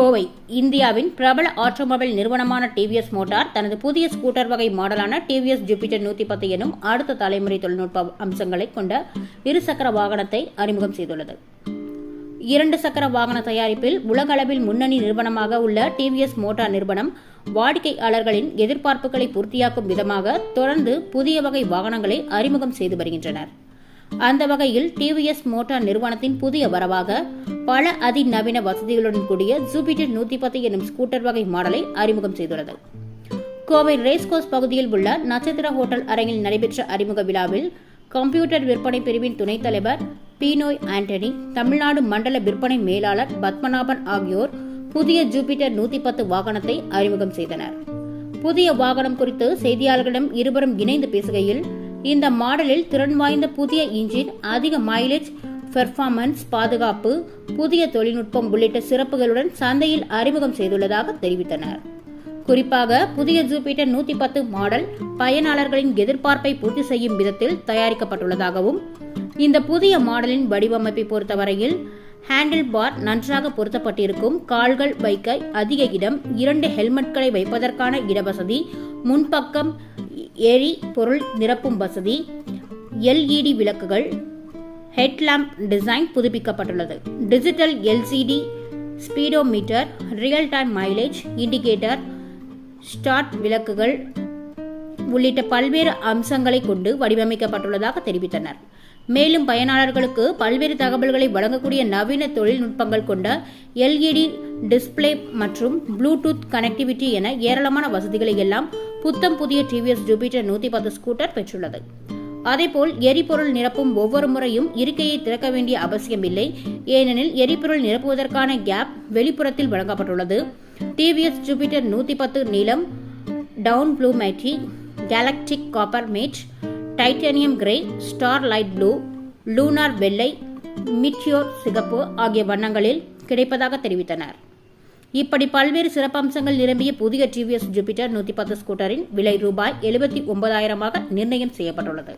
கோவை இந்தியாவின் பிரபல ஆட்டோமொபைல் நிறுவனமான டிவிஎஸ் மோட்டார் தனது புதிய ஸ்கூட்டர் வகை மாடலான டிவிஎஸ் ஜூபிட்டர் நூத்தி பத்து எனும் அடுத்த தலைமுறை தொழில்நுட்ப அம்சங்களை கொண்ட இருசக்கர வாகனத்தை அறிமுகம் செய்துள்ளது. இரண்டு சக்கர வாகன தயாரிப்பில் உலகளவில் முன்னணி நிறுவனமாக உள்ள டிவிஎஸ் மோட்டார் நிறுவனம் வாடிக்கையாளர்களின் எதிர்பார்ப்புகளை பூர்த்தியாக்கும் விதமாக தொடர்ந்து புதிய வகை வாகனங்களை அறிமுகம் செய்து வருகின்றனர். அந்த வகையில் டிவிஎஸ் மோட்டார் நிறுவனத்தின் புதிய வரவாக பல அதிநவீன வசதிகளுடன் கூடிய ஜூபிட்டர் நூத்தி பத்து எனும் ஸ்கூட்டர் வகை மாடலை அறிமுகம் செய்துள்ளது. கோவை ரேஸ்கோஸ் பகுதியில் உள்ள நட்சத்திர ஹோட்டல் அரங்கில் நடைபெற்ற அறிமுக விழாவில் கம்ப்யூட்டர் விற்பனை பிரிவின் துணைத் தலைவர் பீனோய் ஆண்டனி தமிழ்நாடு மண்டல விற்பனை மேலாளர் பத்மநாபன் ஆகியோர் புதிய ஜூபிட்டர் நூத்தி பத்து வாகனத்தை அறிமுகம் செய்தனர். புதிய வாகனம் குறித்து செய்தியாளர்களிடம் இருவரும் இணைந்து பேசுகையில் இந்த மாடலில் திறன் வாய்ந்த புதிய இன்ஜின் அதிக மைலேஜ் பெர்ஃபார்மன்ஸ் பாதுகாப்பு புதிய தொழில்நுட்பம் உள்ளிட்ட சிறப்புகளுடன் சந்தையில் அறிமுகம் செய்துள்ளதாக தெரிவித்தனர். குறிப்பாக புதிய ஜூபிட்டர் நூத்தி பத்து மாடல் பயனாளர்களின் எதிர்பார்ப்பை பூர்த்தி செய்யும் விதத்தில் தயாரிக்கப்பட்டுள்ளதாகவும் இந்த புதிய மாடலின் வடிவமைப்பை பொறுத்தவரையில் ஹேண்டில் பார் நன்றாக பொருத்தப்பட்டிருக்கும் கால்கள் வைக்க அதிக இடம் இரண்டு ஹெல்மெட்களை வைப்பதற்கான இடவசதி முன்பக்கம் எரி பொருள் நிரப்பும் வசதி எல்இடி விளக்குகள் headlamp design புதுப்பிக்கப்பட்டுள்ளது. Digital LCD speedometer real time mileage indicator start விளக்குகள் உள்ளிட்ட பல்வேறு அம்சங்களை கொண்டு வடிவமைக்கப்பட்டுள்ளதாக தெரிவித்தனர். மேலும் பயனாளர்களுக்கு பல்வேறு தகவல்களை வழங்கக்கூடிய நவீன தொழில்நுட்பங்கள் கொண்ட எல்இடி டிஸ்ப்ளே மற்றும் ப்ளூடூத் கனெக்டிவிட்டி என ஏராளமான வசதிகளை எல்லாம் புத்தம் புதிய டிவிஎஸ் ஜூபிட்டர் நூற்றி பத்து ஸ்கூட்டர் பெற்றுள்ளது. அதேபோல் எரிபொருள் நிரப்பும் ஒவ்வொரு முறையும் இருக்கையை திறக்க வேண்டிய அவசியமில்லை ஏனெனில் எரிபொருள் நிரப்புவதற்கான கேப் வெளிப்புறத்தில் வழங்கப்பட்டுள்ளது. டிவிஎஸ் ஜூபிட்டர் நூற்றி பத்து நீளம் dawn blue matte galactic copper matte titanium grey star light blue lunar வெள்ளை மிட்யோர் சிகப்பு ஆகிய வண்ணங்களில் கிடைப்பதாக தெரிவித்தனர். இப்படி பல்வேறு சிறப்பம்சங்கள் நிரம்பிய புதிய டிவிஎஸ் ஜூபிட்டர் நூத்தி பத்து ஸ்கூட்டரின் விலை ரூபாய் எழுபத்தி ஒன்பதாயிரமாக நிர்ணயம் செய்யப்பட்டுள்ளது.